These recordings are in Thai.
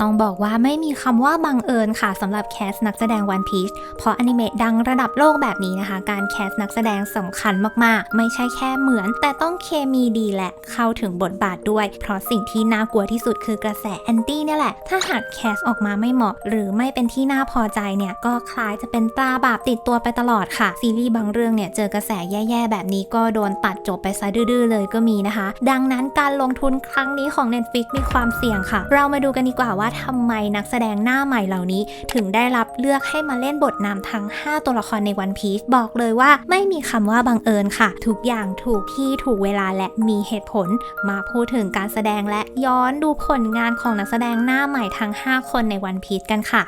ต้องบอกว่าไม่มีคำว่าบังเอิญค่ะสำหรับแคสนักแสดง One Piece เพราะอนิเมะดังระดับโลกแบบนี้นะคะ การแคสนักแสดงสำคัญมากๆ ไม่ใช่แค่เหมือน แต่ต้องเคมีดีและ เข้าถึงบทบาทด้วย เพราะสิ่งที่น่ากลัวที่สุดคือกระแสแอนตี้เนี่ยแหละ ถ้าหากแคสออกมาไม่เหมาะ หรือไม่เป็นที่น่าพอใจเนี่ยก็คล้ายจะเป็นตราบาปติดตัวไปตลอดค่ะซีรีส์บางเรื่องเนี่ยเจอกระแสแย่ๆแบบนี้ก็โดนตัดจบไปซะดื้อๆเลยก็มีนะคะ ดังนั้นการลงทุนครั้งนี้ของ Netflix มีความเสี่ยงค่ะ เรามาดูกันดีกว่าว่าทำไมนักแสดงหน้าใหม่เหล่านี้ ถึงได้รับเลือกให้มาเล่นบทนำทั้ง 5 ตัวละครในวันพีชบอกเลยว่าไม่มีคำว่าบังเอิญค่ะ ทุกอย่างถูกที่ถูกเวลาและมีเหตุผล มาพูดถึงการแสดงและย้อนดูผลงานของนักแสดงหน้าใหม่ทั้ง 5 คนในวันพีชกันค่ะ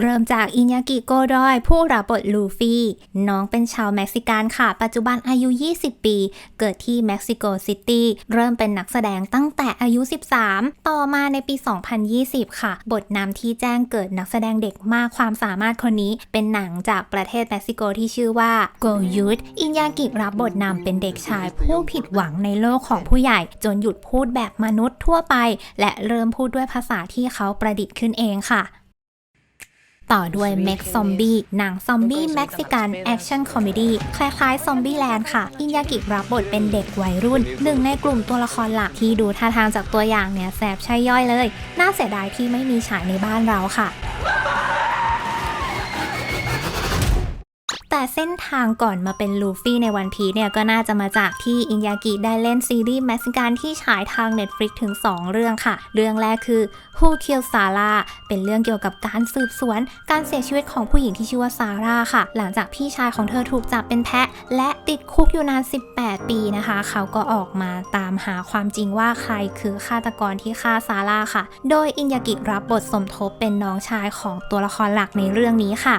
เริ่มจากอินยากิโกดอย ผู้รับบทลูฟี่ น้องเป็นชาวเม็กซิกันค่ะ ปัจจุบันอายุ 20 ปี เกิดที่เม็กซิโกซิตี้เริ่มเป็นนักแสดงตั้งแต่อายุ 13 ต่อมาในปี 2020 ค่ะ บทนำที่แจ้งเกิดนักแสดงเด็กมากความสามารถคนนี้ เป็นหนังจากประเทศเม็กซิโกที่ชื่อว่า Go Youth อินยากิรับบทนำเป็นเด็กชายผู้ผิดหวังในโลกของผู้ใหญ่ จนหยุดพูดแบบมนุษย์ทั่วไป และเริ่มพูดด้วยภาษาที่เขาประดิษฐ์ขึ้นเองค่ะ ต่อด้วย m a x Zombie หนังซอมบี้เม็กซิกันแอคชั่นคอมเมดี้คล้ายๆซอมบี้แลนด์ค่ะ อินยากิรับบทเป็นเด็กวัยรุ่น หนึ่งในกลุ่มตัวละครหลักที่ดูท่าทางจากตัวอย่างเนี่ยแสบใช่ย่อยเลย น่าเสียดายที่ไม่มีฉายในบ้านเราค่ะ แต่เส้นทางก่อนมาเป็นลูฟี่ในวันพีเนี่ยก็น่าจะมาจากที่อินยากิได้เล่นซีรีส์เม็กซิกันที่ฉายทาง Netflix ถึง 2 เรื่องค่ะ เรื่องแรกคือ Who Killed Sarah เป็นเรื่องเกี่ยวกับการสืบสวน การเสียชีวิตของผู้หญิงที่ชื่อว่าซาร่าค่ะ หลังจากพี่ชายของเธอถูกจับเป็นแพะ และติดคุกอยู่นาน 18 ปีนะคะ เขาก็ออกมาตามหาความจริงว่าใครคือฆาตกรที่ฆ่าซาร่าค่ะ โดยอินยากิรับบทสมทบเป็นน้องชายของตัวละครหลักในเรื่องนี้ค่ะ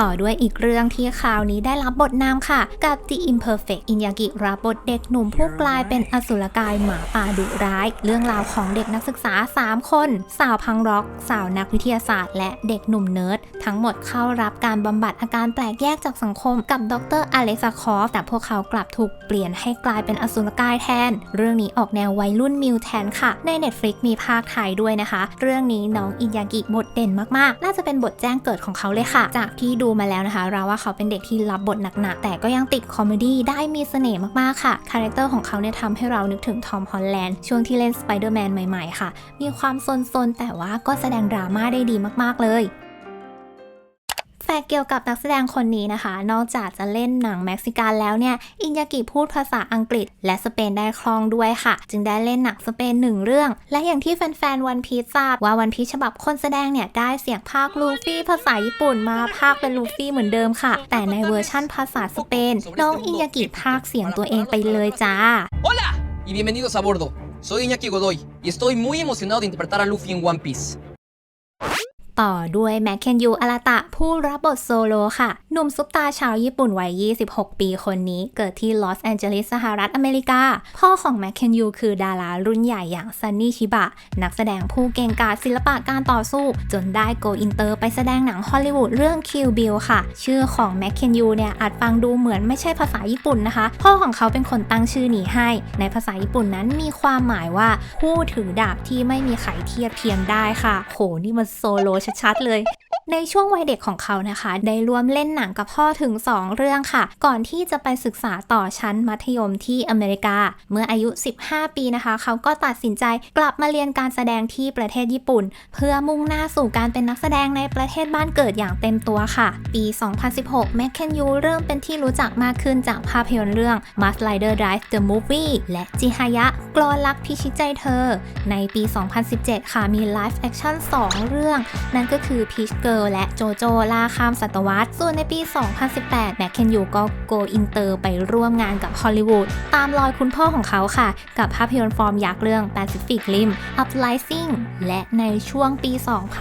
ต่อด้วยอีกเรื่องที่คราวนี้ได้รับบทนำค่ะ กับ The Imperfect อินยากิรับบทเด็กหนุ่มผู้กลายเป็นอสุรกายหมาป่าดุร้าย เรื่องราวของเด็กนักศึกษา 3 คน สาวพังร็อก สาวนักวิทยาศาสตร์ และเด็กหนุ่มเนิร์ด ทั้งหมดเข้ารับการบำบัดอาการแปลกแยกจากสังคมกับดรอเล็กซาคอฟแต่พวกเขากลับถูกเปลี่ยนให้กลายเป็นอสุรกายแทน เรื่องนี้ออกแนววัยรุ่นมิวแทนค่ะ ใน Netflix มีภาคไทยด้วยนะคะ เรื่องนี้น้องอินยากิบทเด่นมากๆ น่าจะเป็นบทแจ้งเกิดของเขาเลยค่ะ จากที่ดูมาแล้วนะคะ เราว่าเขาเป็นเด็กที่รับบทหนักๆ แต่ก็ยังติดคอมเมดี้ได้มีเสน่ห์มากๆค่ะ คาแรคเตอร์ของเขาเนี่ยทำให้เรานึกถึงทอมฮอลแลนด์ช่วงที่เล่นสไปเดอร์แมนใหม่ๆ ค่ะ มีความซนๆ แต่ว่าก็แสดงดราม่าได้ดีมากๆเลย แฟกต์เกี่ยวกับนักแสดงคนนี้นะคะ นอกจากจะเล่นหนังเม็กซิกันแล้วเนี่ย อินยากิพูดภาษาอังกฤษ และสเปนได้คล่องด้วยค่ะ จึงได้เล่นหนังสเปนหนึ่งเรื่อง และอย่างที่แฟนๆวันพีทราบว่าวันพีฉบับคนแสดงเนี่ยได้เสียงภาคลูฟี่ภาษาญี่ปุ่นมาภาคเป็นลูฟี่เหมือนเดิมค่ะ แต่ในเวอร์ชั่นภาษาสเปน น้องอินยากิภาคเสียงตัวเองไปเลยจ้า Hola y bienvenidos a bordo. Soy Iñaki Godoy y estoy muy emocionado de interpretar a Luffy en One Piece. ต่อด้วยแมคเคนยูอาราตะผู้รับบทโซโลค่ะ หนุ่มซุปตาชาวญี่ปุ่นวัย 26 ปีคนนี้ เกิดที่ลอสแอนเจลิสสหรัฐอเมริกา พ่อของแมคเคนยูคือดารารุ่นใหญ่อย่างซันนี่ชิบะ นักแสดงผู้เก่งกาจศิลปะการต่อสู้ จนได้โกอินเตอร์ไปแสดงหนังฮอลลีวูดเรื่อง Kill Bill ค่ะ ชื่อของแมคเคนยูเนี่ยอาจฟังดูเหมือนไม่ใช่ภาษาญี่ปุ่นนะคะ พ่อของเขาเป็นคนตั้งชื่อนี้ให้ ในภาษาญี่ปุ่นนั้นมีความหมายว่าผู้ถือดาบที่ไม่มีใครเทียบเทียมได้ค่ะ โหนี่มันโซโลชัดๆ เลย ในช่วงวัยเด็กของเขานะคะ ได้ร่วมเล่นหนังกับพ่อถึง 2 เรื่องค่ะ ก่อนที่จะไปศึกษาต่อชั้นมัธยมที่อเมริกา เมื่ออายุ 15 ปีนะคะ เขาก็ตัดสินใจกลับมาเรียนการแสดงที่ประเทศญี่ปุ่น เพื่อมุ่งหน้าสู่การเป็นนักแสดงในประเทศบ้านเกิดอย่างเต็มตัวค่ะ ปี 2016 แมคเคนยูเริ่มเป็นที่รู้จักมากขึ้นจากภาพยนตร์เรื่อง Must Rider Drive the Movie และจิฮายะกลอนรักพิชิตใจเธอ ในปี 2017 ค่ะมีไลฟ์แอคชั่น 2 เรื่องนั่นก็คือ Peach Girl และโจโจล่าข้ามศตวรรษ ส่วนในปี 2018 แมคเคนยูก็โกอินเตอร์ไปร่วมงานกับฮอลลีวูดตามรอยคุณพ่อของเขาค่ะ กับภาพยนตร์ฟอร์มยักษ์เรื่อง Pacific Rim Uprising และในช่วงปี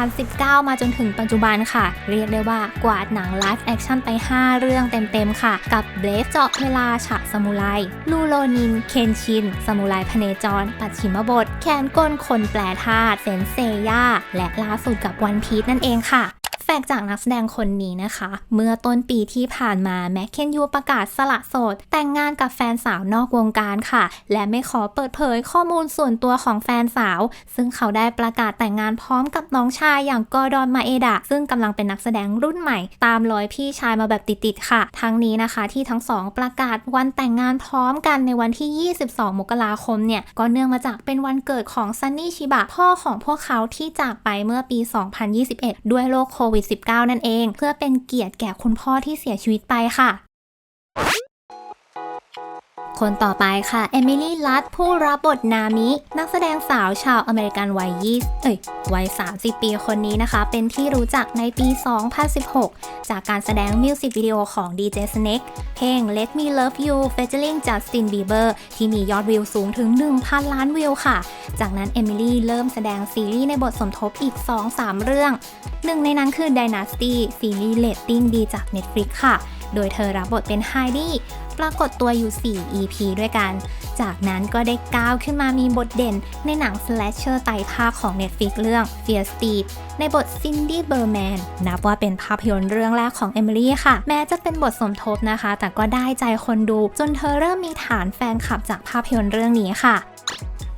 2019 มาจนถึงปัจจุบันค่ะ เรียกได้ว่ากวาดหนังไลฟ์แอคชั่นไป 5 เรื่องเต็มๆค่ะ กับ Brave เจาะเวลาฉะสมุไรลูโรนิน เคนชิน สมุไรพเนจร ปัดฉิมบท แคนกลคนแปลธาตุเซนเซย่าและล่าสุดกับวันพี e นั่นเองค่ะ กจากนักแสดงคนนี้นะคะ เมื่อต้นปีที่ผ่านมาแมคเคนยูประกาศสละโสด แต่งงานกับแฟนสาวนอกวงการค่ะ และไม่ขอเปิดเผยข้อมูลส่วนตัวของแฟนสาว ซึ่งเขาได้ประกาศแต่งงานพร้อมกับน้องชายอย่างกอร์ดอนมาเอดะ ซึ่งกำลังเป็นนักแสดงรุ่นใหม่ ตามรอยพี่ชายมาแบบติดๆค่ะ ทั้งนี้นะคะที่ทั้งสองประกาศวันแต่งงานพร้อมกันในวันที่ 22 มกราคมเนี่ยก็เนื่องมาจากเป็นวันเกิดของซันนี่ชิบะพ่อของพวกเขาที่จากไปเมื่อปี 2021 ด้วยโรคโควิด -19 นั่นเอง เพื่อเป็นเกียรติแก่คุณพ่อที่เสียชีวิตไปค่ะ คนต่อไปค่ะ เอมิลี่ ลัด ผู้รับบทนามิ นักแสดงสาวชาวอเมริกันวัย20เอ้ย วัย 30 ปีคนนี้นะคะ เป็นที่รู้จักในปี 2016 จากการแสดงมิวสิกวิดีโอของ DJ Snake เพลง Let Me Love You featuring Justin Bieber ที่มียอดวิวสูงถึง 1,000 ล้านวิวค่ะ จากนั้นเอมิลี่เริ่มแสดงซีรีส์ในบทสมทบอีก 2-3 เรื่อง หนึ่งในนั้นคือ Dynasty ซีรีส์เรตติ้งดีจาก Netflix ค่ะ โดยเธอรับบทเป็นไฮดี้ ปรากฏตัวอยู่ 4 EP ด้วยกัน จากนั้นก็ได้ก้าวขึ้นมามีบทเด่นในหนังสแลชเชอร์ไตรภาคของ Netflix เรื่อง Fear Street ในบท Cindy Berman นับว่าเป็นภาพยนตร์เรื่องแรกของเอมิลี่ค่ะ แม้จะเป็นบทสมทบนะคะ แต่ก็ได้ใจคนดู จนเธอเริ่มมีฐานแฟนคลับจากภาพยนตร์เรื่องนี้ค่ะ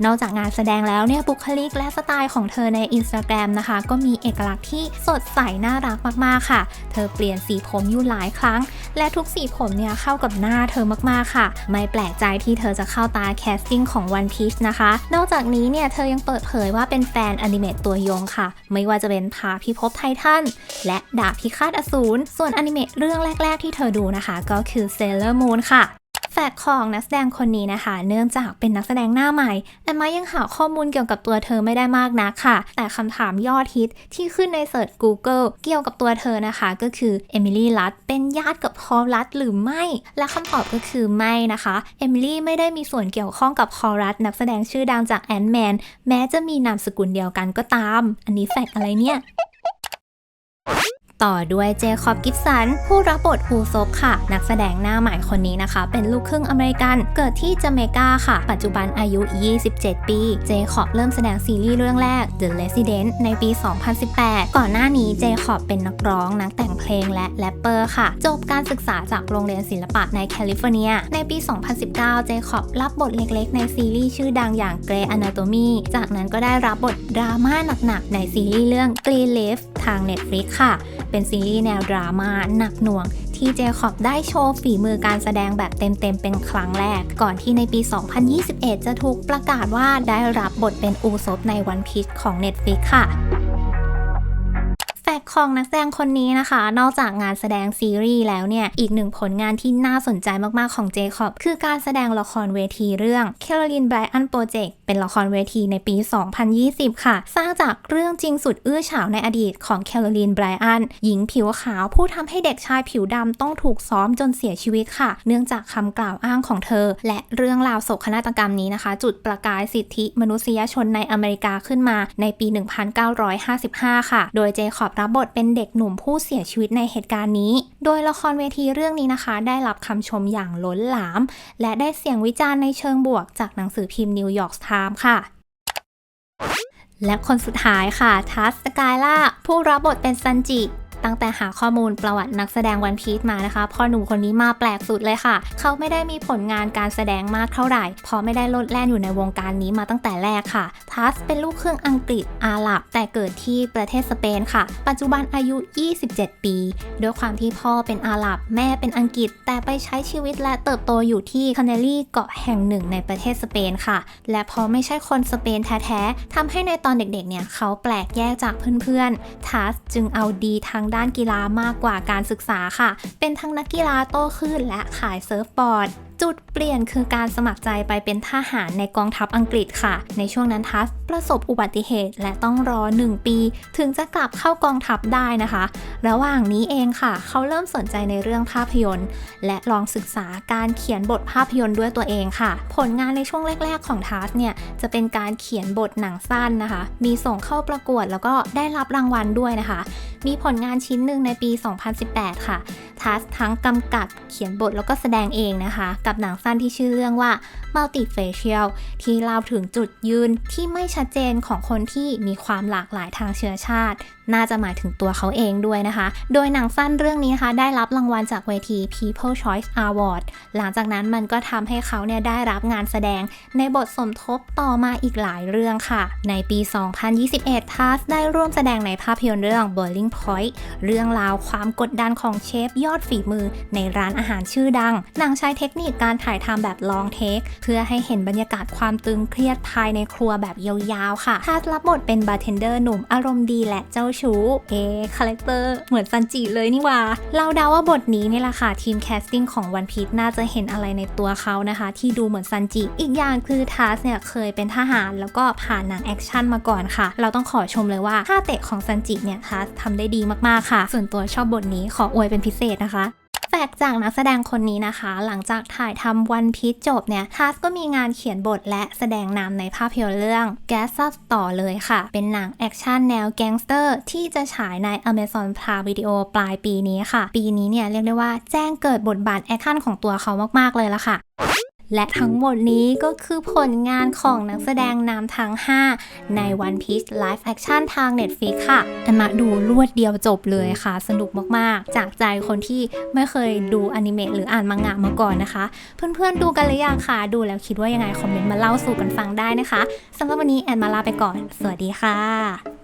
นอกจากงานแสดงแล้วเนี่ยบุคลิกและสไตล์ของเธอใน Instagram นะคะ ก็มีเอกลักษณ์ที่สดใสน่ารักมากๆค่ะ เธอเปลี่ยนสีผมอยู่หลายครั้ง และทุกสีผมเนี่ยเข้ากับหน้าเธอมากๆค่ะ ไม่แปลกใจที่เธอจะเข้าตาแคสติ้งของ One Piece นะคะ นอกจากนี้เนี่ยเธอยังเปิดเผยว่าเป็นแฟนอนิเมตตัวยงค่ะ ไม่ว่าจะเป็นพาพิภพไททันและดาบพิฆาตอสูรส่วนอนิเมตเรื่องแรก ๆ ที่เธอดูนะคะ ก็คือ Sailor Moon ค่ะ แฟกของนักแสดงคนนี้นะคะ เนื่องจากเป็นนักแสดงหน้าใหม่แต่มายังหาข้อมูลเกี่ยวกับตัวเธอไม่ได้มากนักค่ะ แต่คำถามยอดฮิตที่ขึ้นในเสิร์ช Google เกี่ยวกับตัวเธอนะคะ ก็คือเอมิลี่ลัดเป็นญาติกับพอลลัดหรือไม่ และคำตอบก็คือไม่นะคะเอมิลี่ไม่ได้มีส่วนเกี่ยวข้องกับพอลลัดนักแสดงชื่อดังจากแอนด์แมนแม้จะมีนามสกุลเดียวกันก็ตาม อันนี้แฟกอะไรเนี่ย ต่อด้วยเจคอบกิฟสัน ผู้รับบทฮูซบค่ะ นักแสดงหน้าใหม่คนนี้นะคะ เป็นลูกครึ่งอเมริกัน เกิดที่จาเมกาค่ะ ปัจจุบันอายุ 27 ปี เจคอบเริ่มแสดงซีรีส์เรื่องแรก The Resident ในปี 2018 ก่อนหน้านี้เจคอบเป็นนักร้อง นักแต่งเพลงและแรปเปอร์ค่ะ จบการศึกษาจากโรงเรียนศิลปะในแคลิฟอร์เนีย ในปี 2019 เจคอบรับบทเล็กๆ ในซีรีส์ชื่อดังอย่าง Grey Anatomy จากนั้นก็ได้รับบทดราม่าหนักๆในซีรีส์เรื่อง Green Leaf ทาง Netflix ค่ะเป็นซีรีส์แนวดราม่าหนักหน่วง ที่เจคอบได้โชว์ฝีมือการแสดงแบบเต็มๆเป็นครั้งแรก ก่อนที่ในปี 2021 จะถูกประกาศว่าได้รับบทเป็นอูซบในวันพีชของ Netflix ค่ะ กของนักแสดงคนนี้นะคะ นอกจากงานแสดงซีรีส์แล้วเนี่ย อีกหนึ่งผลงานที่น่าสนใจมากๆของเจคอบ คือการแสดงละครเวทีเรื่อง Caroline Bryan Project เป็นละครเวทีในปี 2020 ค่ะ สร้างจากเรื่องจริงสุดอื้อฉาวในอดีตของ Caroline Bryan หญิงผิวขาวผู้ทำให้เด็กชายผิวดำต้องถูกซ้อมจนเสียชีวิตค่ะ เนื่องจากคำกล่าวอ้างของเธอ และเรื่องราวโศกนาฏกรรมนี้นะคะ จุดประกายสิทธิมนุษยชนในอเมริกาขึ้นมาในปี 1955 ค่ะ โดยเจคอบรับบทเป็นเด็กหนุ่มผู้เสียชีวิตในเหตุการณ์นี้ โดยละครเวทีเรื่องนี้นะคะ ได้รับคำชมอย่างล้นหลาม และได้เสียงวิจารณ์ในเชิงบวกจากหนังสือพิมพ์นิวยอร์กไทม์ค่ะและคนสุดท้ายค่ะ ทัสสกายล่า ผู้รับบทเป็นซันจิ ตั้งแต่หาข้อมูลประวัตินักแสดงวันพีชมานะคะพ่อหนุ่มคนนี้มาแปลกสุดเลยค่ะ เขาไม่ได้มีผลงานการแสดงมากเท่าไหร่เพราะไม่ได้ลดแล่นอยู่ในวงการนี้มาตั้งแต่แรกค่ะ ทัสเป็นลูกครึ่งอังกฤษอาหรับ แต่เกิดที่ประเทศสเปนค่ะ ปัจจุบันอายุ 27 ปี ด้วยความที่พ่อเป็นอาหรับ แม่เป็นอังกฤษ แต่ไปใช้ชีวิตและเติบโตอยู่ที่คานารีเกาะแห่งหนึ่งในประเทศสเปนค่ะ และพอไม่ใช่คนสเปนแท้ๆทำให้ในตอนเด็กๆเนี่ยเขาแปลกแยกจากเพื่อนๆทัสจึงเอาดีทางด้านานกีฬามากกว่าการศึกษาค่ะ เป็นทั้งนักกีฬาโต้คลื่นและขายเซิร์ฟบอร์ด จุดเปลี่ยนคือการสมัครใจไปเป็นทหารในกองทัพอังกฤษค่ะ ในช่วงนั้นทัสประสบอุบัติเหตุและต้องรอ 1 ปี ถึงจะกลับเข้ากองทัพได้นะคะ ระหว่างนี้เองค่ะ เขาเริ่มสนใจในเรื่องภาพยนตร์ และลองศึกษาการเขียนบทภาพยนตร์ด้วยตัวเองค่ะ ผลงานในช่วงแรก ๆ ของทัสเนี่ยจะเป็นการเขียนบทหนังสั้นนะคะ มีส่งเข้าประกวดแล้วก็ได้รับรางวัลด้วยนะคะ มีผลงานชิ้นหนึ่งในปี 2018 ค่ะทัสทั้งกำกับเขียนบทแล้วก็แสดงเองนะคะกับหนังสั้นที่ชื่อเรื่องว่า Multifacial ที่เล่าถึงจุดยืนที่ไม่ชัดเจนของคนที่มีความหลากหลายทางเชื้อชาติ น่าจะหมายถึงตัวเขาเองด้วยนะคะ โดยหนังสั้นเรื่องนี้นะคะได้รับรางวัลจากเวที People Choice Award หลังจากนั้นมันก็ทำให้เขาเนี่ยได้รับงานแสดงในบทสมทบต่อมาอีกหลายเรื่องค่ะ ในปี 2021ทัสได้ร่วมแสดงในภาพยนตร์เรื่อง Boiling Point เรื่องราวความกดดันของเชฟยอดฝีมือในร้านอาหารชื่อดัง หนังใช้เทคนิคการถ่ายทำแบบลองเทคเพื่อให้เห็นบรรยากาศความตึงเครียดภายในครัวแบบยาวๆค่ะทัสรับบทเป็นบาร์เทนเดอร์หนุ่มอารมณ์ดีและเจ้าชู้ เอ๊คาแรคเตอร์เหมือนซันจิเลยนี่ว่า เราเดาว่าบทนี้นี่แหละค่ะ ทีมแคสติ้งของวันพี e น่าจะเห็นอะไรในตัวเขานะคะ ที่ดูเหมือนซันจิ อีกอย่างคือทัสเนี่ยเคยเป็นทหารแล้วก็ผ่านหนังแอคชั่นมาก่อนค่ะ เราต้องขอชมเลยว่าท่าเตะของซันจิเนี่ยทัสทำได้ดีมากๆค่ะ ส่วนตัวชอบบทนี้ขออวยเป็นพิเศษนะคะ แฟกจากนักแสดงคนนี้นะคะ หลังจากถ่ายทำวันพีชจบเนี่ยทัสก็มีงานเขียนบทและแสดงนำในภาพยนตร์เรื่อง g a s ต่อเลยค่ะ เป็นหนังแอคชั่นแนวแก๊งสเตอร์ที่จะฉายใน Amazon Prime Video ปลายปีนี้ค่ะ ปีนี้เนี่ยเรียกได้ว่าแจ้งเกิดบทบาทแอคชั่นของตัวเขามาก ๆ เลยละค่ะ และทั้งหมดนี้ก็คือผลงานของนักแสดงนำทั้ง 5 ใน One Piece Live Action ทาง Netflix ค่ะอันมาดูรวดเดียวจบเลยค่ะ สนุกมากๆ จากใจคนที่ไม่เคยดูอนิเมะหรืออ่านมังงะมาก่อนนะคะ เพื่อนๆดูกันหรือยังคะดูแล้วคิดว่ายังไง คอมเมนต์มาเล่าสู่กันฟังได้นะคะสำหรับวันนี้แอนมาลาไปก่อน สวัสดีค่ะ